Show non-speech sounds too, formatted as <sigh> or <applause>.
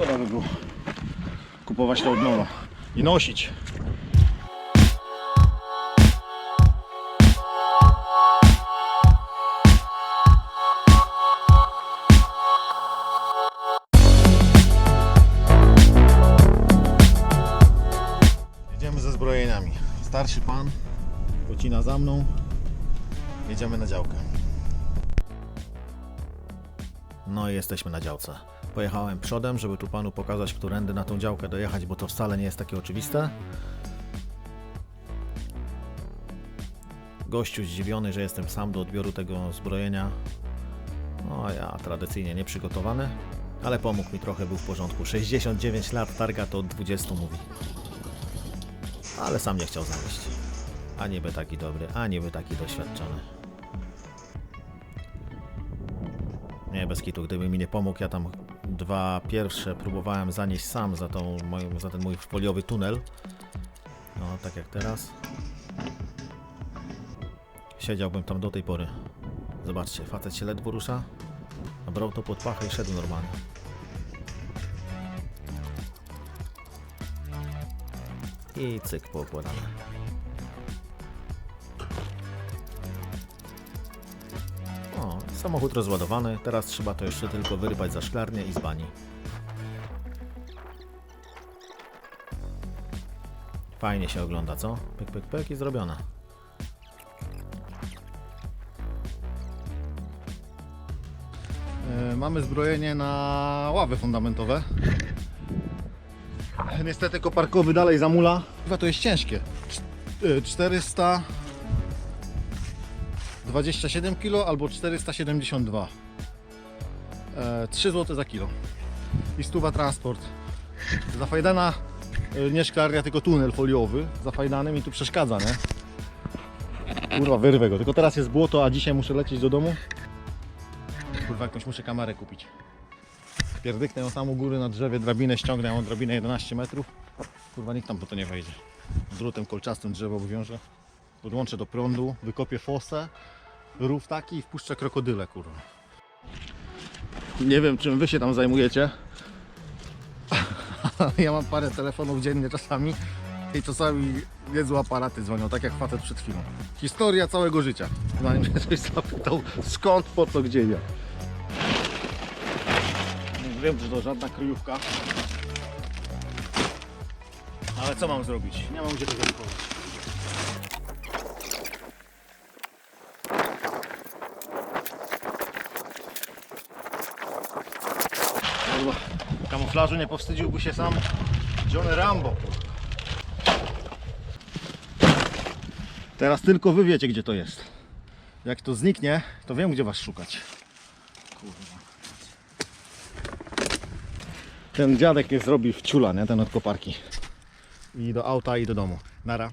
Szkoda by było kupować to od nowa i nosić. Jedziemy ze zbrojeniami. Starszy pan pocina za mną. Jedziemy na działkę. No i jesteśmy na działce. Pojechałem przodem, żeby tu panu pokazać, którędy na tą działkę dojechać, bo to wcale nie jest takie oczywiste. Gościu zdziwiony, że jestem sam do odbioru tego zbrojenia. No ja tradycyjnie nieprzygotowany, ale pomógł mi trochę, był w porządku. 69 lat, targa to od 20 mówi. Ale sam nie chciał znaleźć. A niby taki dobry, a niby taki doświadczony. Nie, bez kitu, gdyby mi nie pomógł, ja tam dwa pierwsze próbowałem zanieść sam za, tą za ten mój foliowy tunel. No, tak jak teraz. Siedziałbym tam do tej pory. Zobaczcie, facet się ledwo rusza, brał to pod pachę i szedł normalnie. I cyk poukładane. Samochód rozładowany, teraz trzeba to jeszcze tylko wyrypać za szklarnię i z bani. Fajnie się ogląda, co? Pyk, pyk, pyk i zrobione. E, mamy zbrojenie na ławy fundamentowe. E, niestety koparkowy dalej zamula. Chyba to jest ciężkie. 400 e, 27 kg albo 472 e, 3 zł za kilo. I stuwa transport. Zafajdana e, nie szklarnia tylko tunel foliowy zafajdanym mi tu przeszkadza nie? kurwa wyrwę go. Tylko teraz jest błoto a dzisiaj muszę lecieć do domu. Kurwa jakąś muszę kamerę kupić. Pierdyknę ją tam u góry na drzewie drabinę ściągnę ją drabinę 11 metrów. Kurwa nikt tam po to nie wejdzie. Drutem kolczastym drzewo obwiążę podłączę do prądu, wykopię fosę, rów taki i wpuszczę krokodyle, kurwa. Nie wiem, czym wy się tam zajmujecie. <laughs> ja mam parę telefonów dziennie czasami i czasami niezłe aparaty dzwonią, tak jak facet przed chwilą. Historia całego życia. Zanim się ktoś zapytał skąd, po co, gdzie ja. Wiem, że to żadna kryjówka. Ale co mam zrobić? Nie mam gdzie tego schować. Kurwa, kamuflażu nie powstydziłby się sam Johnny Rambo. Teraz tylko wy wiecie, gdzie to jest. Jak to zniknie, to wiem, gdzie was szukać. Kurwa. Ten dziadek mnie zrobił w ciula, nie? Ten od koparki. I do auta, i do domu. Nara.